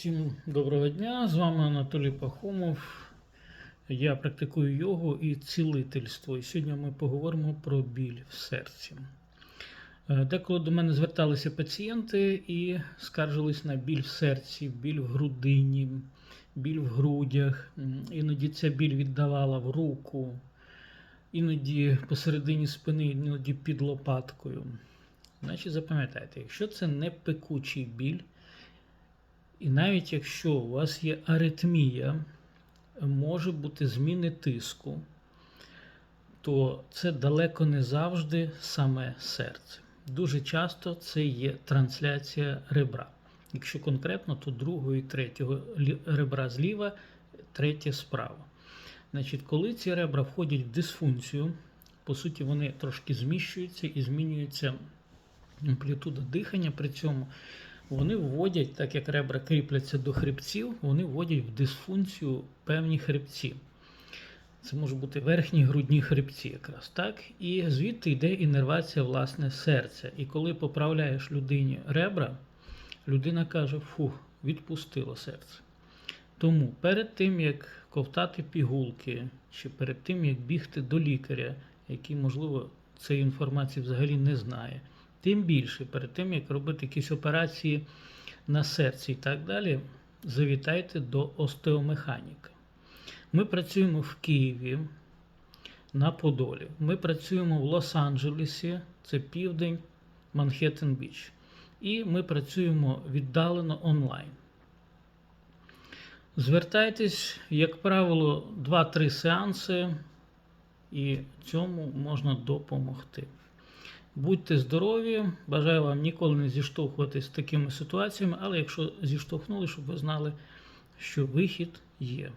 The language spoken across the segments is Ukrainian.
Всім доброго дня! З вами Анатолій Пахомов. Я практикую йогу і цілительство. І сьогодні ми поговоримо про біль в серці. Е, Деколи до мене зверталися пацієнти і скаржились на біль в серці, біль в грудині, біль в грудях. Іноді ця біль віддавала в руку, іноді посередині спини, іноді під лопаткою. Значить, запам'ятайте, якщо це не пекучий біль, і навіть якщо у вас є аритмія, може бути зміни тиску, то це далеко не завжди саме серце. Дуже часто це є трансляція ребра. Якщо конкретно, то другого і третього ребра зліва, третє справа. Значить, коли ці ребра входять в дисфункцію, по суті, вони трошки зміщуються і змінюється амплітуда дихання при цьому вони вводять, так як ребра кріпляться до хребців, вони вводять в дисфункцію певні хребці. Це може бути верхні грудні хребці, якраз так. І звідти йде інервація власне серця. І коли поправляєш людині ребра, людина каже: фух, відпустило серце. Тому перед тим, як ковтати пігулки, чи перед тим, як бігти до лікаря, який, можливо, цієї інформації взагалі не знає, тим більше, перед тим, як робити якісь операції на серці і так далі, завітайте до остеомеханіка. Ми працюємо в Києві на Подолі. Ми працюємо в Лос-Анджелесі, це південь, Манхеттен Біч. І ми працюємо віддалено онлайн. Звертайтесь, як правило, 2-3 сеанси, і цьому можна допомогти. Будьте здорові, бажаю вам ніколи не зіштовхуватись з такими ситуаціями, але якщо зіштовхнули, щоб ви знали, що вихід є.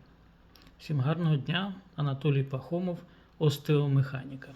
Всім гарного дня, Анатолій Пахомов, остеомеханіка.